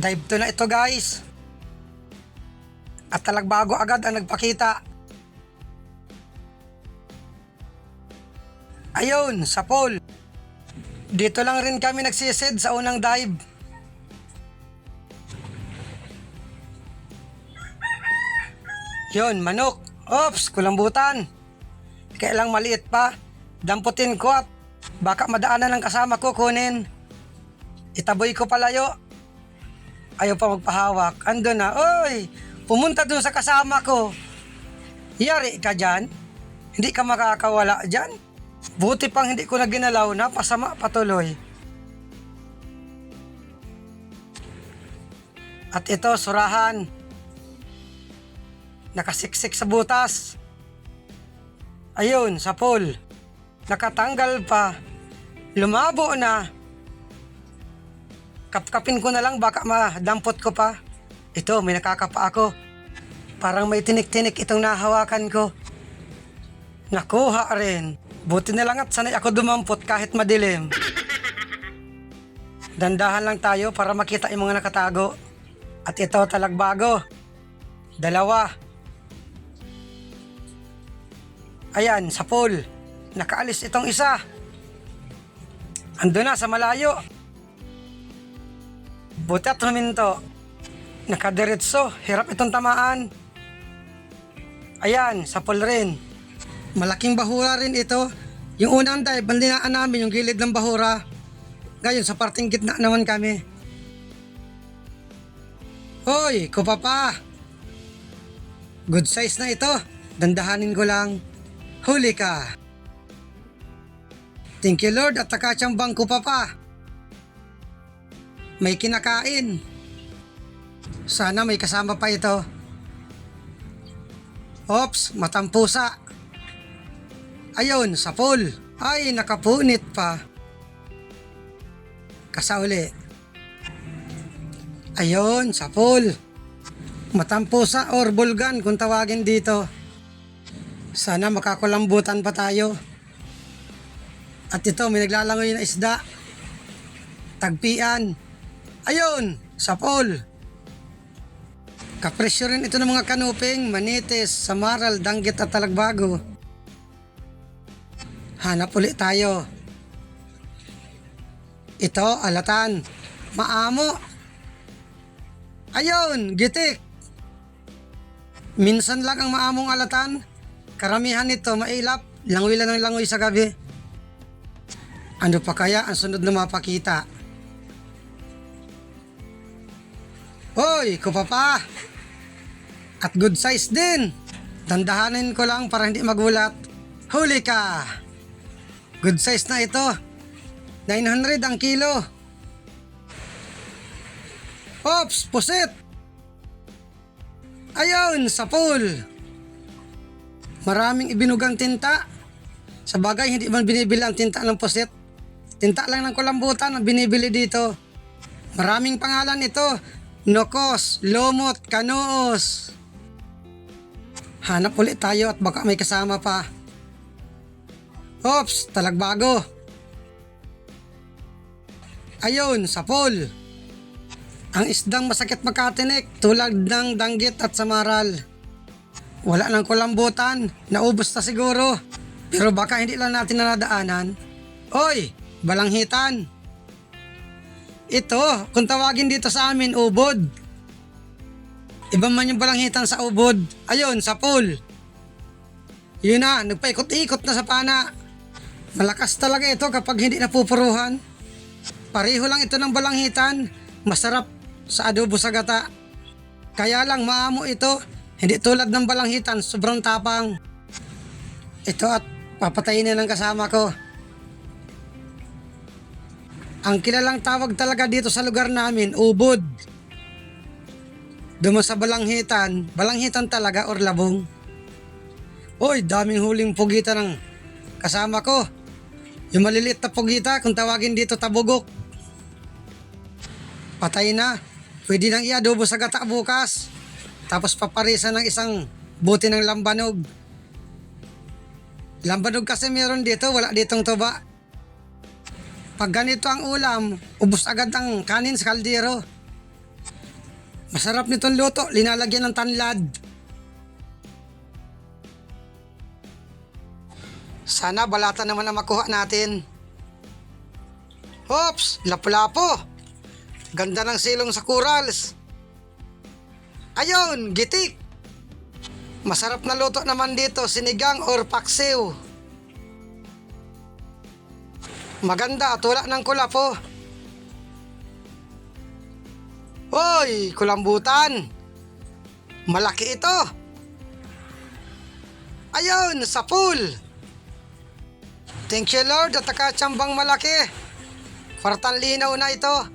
Dive to na ito guys. At talagbago agad ang nagpakita. Ayun, sa pool. Dito lang rin kami nagsisid sa unang dive. Yun, manok. Ops, kulambutan. Kailang maliit pa. Damputin ko at baka madaanan ng kasama ko kunin. Itaboy ko palayo. Ayaw pa magpahawak. Ando na, oy, pumunta dun sa kasama ko. Yari ka dyan. Hindi ka makakawala dyan. Buti pang hindi ko na ginalaw na pasama patuloy. At ito, surahan. Nakasiksik sa butas. Ayun, sa pool. Nakatanggal pa. Lumabo na. Kapkapin ko na lang baka madampot ko pa. Ito, may nakakapa ako. Parang may tinik-tinik itong nahawakan ko. Nakuha rin. Buti na lang at sanay ako dumampot kahit madilim. Dandahan lang tayo para makita yung mga nakatago. At ito talagbago. Dalawa. Ayan, sa pool. Nakaalis itong isa. Ando na sa malayo. Buti at huminto. Nakadiretso. Hirap itong tamaan. Ayan, sa pool rin. Malaking bahura rin ito. Yung unang dive, bandinaan namin yung gilid ng bahura. Ngayon, sa parting gitna naman kami. Hoy, kupapa! Good size na ito. Dandahanin ko lang. Huli ka. Thank you Lord at takatsambang ko pa pa. May kinakain. Sana may kasama pa ito. Ops, matampusa. Ayun, sa pool. Ay, nakapunit pa. Kasauli. Ayun, sa pool. Matampusa or bulgan kung tawagin dito. Sana makakulambutan pa tayo. At ito, may naglalangoy na isda. Tagpian. Ayun, sa pool. Kapresyo rin ito ng mga kanuping, manitis, samaral, danggit at talagbago. Hanap ulit tayo. Ito, alatan. Maamo. Ayun, gitik. Minsan lang ang maamong alatan. Karamihan nito mailap, langoy lang ng langoy sa gabi. Ano pa kaya ang sunod na mapakita? Hoy, kupapa! At good size din. Dandahanin ko lang para hindi magulat. Huli ka! Good size na ito. 900 ang kilo. Ops, pusit! Ayun, sa pool. Maraming ibinugang tinta. Sa bagay, hindi man binibili ang tinta ng pusit. Tinta lang ng kulambutan ang binibili dito. Maraming pangalan ito. Nokos, Lomot, Kanoos. Hanap ulit tayo at baka may kasama pa. Ops, talagbago. Ayun, sa pool. Ang isdang masakit makatinik tulad ng danggit at samaral. Wala nang kulambutan, naubos na siguro. Pero baka hindi lang natin nadaanan. Oy, balanghitan. Ito, kung tawagin dito sa amin, ubod. Iba man yung balanghitan sa ubod. Ayun, sa pool. Yun na, nagpaikot-ikot na sa pana. Malakas talaga ito kapag hindi napupuruhan. Pareho lang ito ng balanghitan. Masarap sa adobo sa gata. Kaya lang maamo ito. Hindi tulad ng balanghitan, sobrang tapang. Ito at papatayin na ng kasama ko. Ang kilalang tawag talaga dito sa lugar namin, ubod. Dumo sa balanghitan, balanghitan talaga or labong. Oy, daming huling pugita ng kasama ko. Yung maliliit na pugita, kung tawagin dito tabugok. Patay na. Pwede nang iadobo sa gata bukas. Tapos paparisa ng isang buti ng lambanog. Lambanog kasi meron dito, wala ditong tuba. Pag ganito ang ulam, ubos agad ang kanin sa kaldero. Masarap nitong luto, linalagyan ng tanlad. Sana balata naman ang makuha natin. Hops, lapu-lapo. Ganda ng silong sa corals. Ayun, gitik. Masarap na luto naman dito, sinigang or paksiw. Maganda at wala ng kulapo. Hoy, kulambutan. Malaki ito. Ayun, sa pool. Thank you Lord at nakatsambang malaki. Kwartang linaw na ito.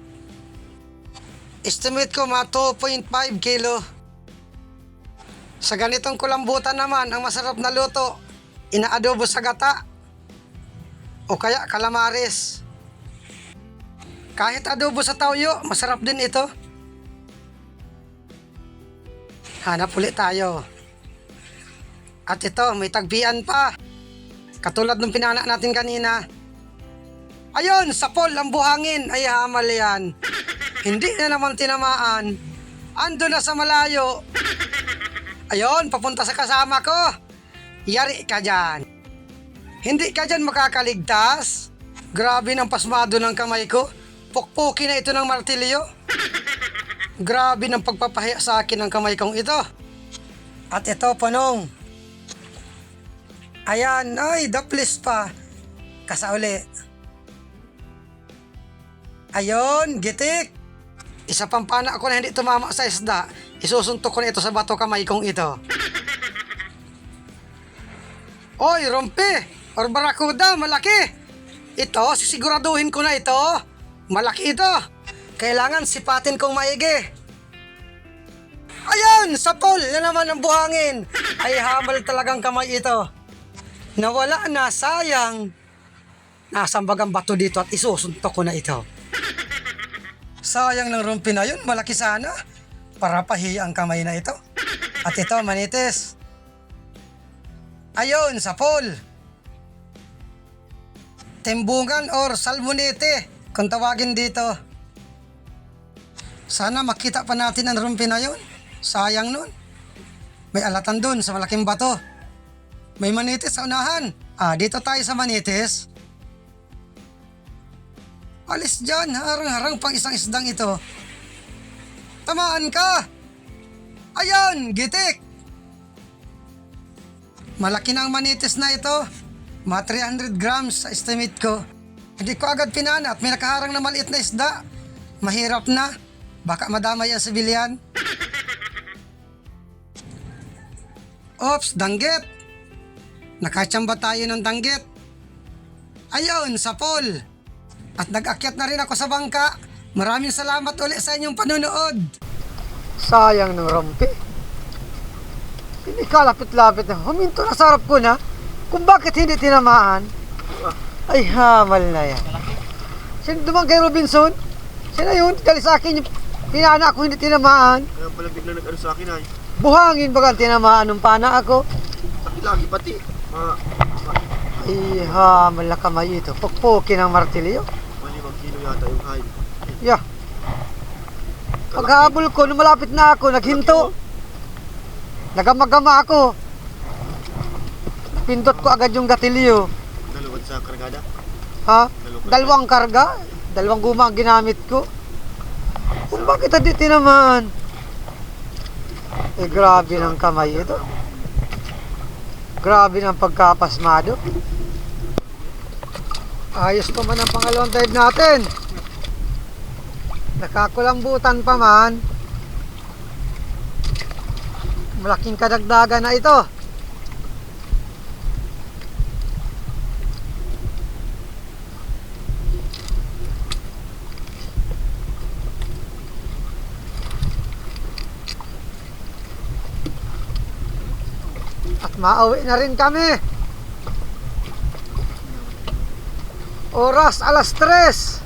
Estimate ko mga 2.5 kilo. Sa ganitong kulambutan naman, ang masarap na luto, inaadobo sa gata o kaya kalamares. Kahit adobo sa tawyo, masarap din ito. Hanap ulit tayo. At ito, may tagpian pa. Katulad ng pinana natin kanina. Ayun, sapol ang buhangin. Ay, hamal yan. Hindi na naman tinamaan. Ando na sa malayo. Ayun, papunta sa kasama ko. Yari ka dyan. Hindi ka dyan makakaligtas. Grabe ng pasmado ng kamay ko. Pukpuki na ito ng martilyo. Grabe ng pagpapahiya sa akin ng kamay kong ito. At ito, panong. Ayan, ay, daplis pa. Kasauli. Ayun, gitik. Isa pang pana ako na hindi tumama sa isda. Isusuntok ko na ito sa bato kamay kong ito. Oy, rompe! Or barakuda, malaki! Ito, sisiguraduhin ko na ito. Malaki ito. Kailangan sipatin kong maigi. Ayan, sapol na naman ang buhangin. Ay hamal talagang kamay ito. Nawala na, sayang. Nasambag ang bato dito at isusuntok ko na ito. Sayang ng rumpi na yun, malaki sana. Para pahiya ang kamay na ito. At ito, manitis. Ayun, sapol. Tembungan or salmonete, kung tawagin dito. Sana makita pa natin ang rumpi na yun. Sayang nun. May alatan dun sa malaking bato. May manitis sa unahan. Ah, dito tayo sa manitis. Alis dyan, harang-harang pang isang isdang ito. Tamaan ka! Ayan, gitik! Malaki na ang manitis na ito. Mga 300 grams sa estimate ko. Hindi ko agad pinana at may nakaharang na maliit na isda. Mahirap na. Baka madamay ang sibilyan. Ops, danggit. Nakachamba tayo ng danggit. Ayun, sa pool. At nag-akyat na rin ako sa bangka. Maraming salamat ulit sa inyong panunood. Sayang ng rompe. Hindi ka lapit-lapit na. Huminto na sa harap ko na. Kung bakit hindi tinamaan. Ay, hamal na yan. Sino dumang kay Robinson? Sino yun? Kali sa akin yung pinana ako hindi tinamaan. Kaya pala bigla nag-ano sa akin ay. Buhangin baga tinamaan ng pana ako. Lagi pati. Mga Ay, hamal na kamay ito. Pukpukin ang martilyo. malimang kilo yata yung hide. Yeah. Paghabol ko, nung malapit na ako, naghinto. Nagamagama ako. Pindot ko agad yung gatilyo. Dalawad sa kargada. Ha? Dalawang karga? Dalawang guma ang ginamit ko. Kung bakit hindi tinamaan? Eh, grabe ng kamay ito. Grabe ng pagkapasmado. Ayos pa man ang pangalawang dive natin. Nakakulambutan pa man. Malaking kadagdagan na ito. Mauwi na rin kami. Oras alas 3.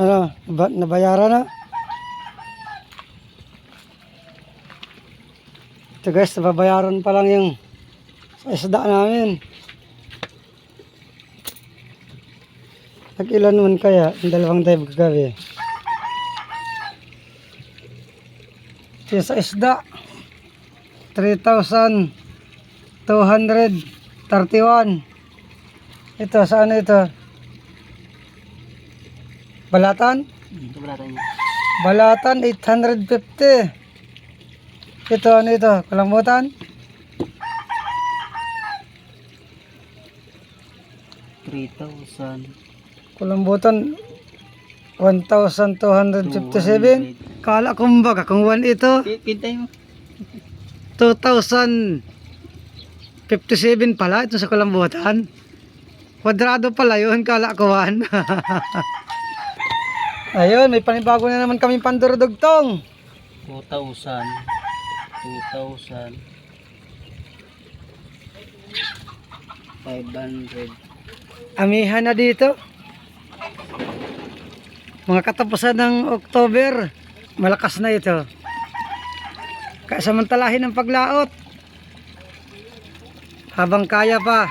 Ano, ba, nabayaran na? Ito guys, nababayaran pa lang yung isda namin. Nag-ilan naman kaya? Ang dalawang dive kagabi. Yung sa isda. 3,231. Ito, saan ito? Balatan? Ito balatan. Balatan, 850. Ito, ano ito? Kalambutan? 3,000. Kulambutan 1,257. Kala ko baga kung 1 ito, Pintay mo. 2,057 pala ito sa kulambutan. Kwadrado pala yun, kala ko 1. Ayun, may panibago na naman kami pandurudugtong. 2,000. 2,000. 500. Amihan na dito. Mga katapusan ng October, malakas na ito. Kaya samantalahin ang paglaot. Habang kaya pa.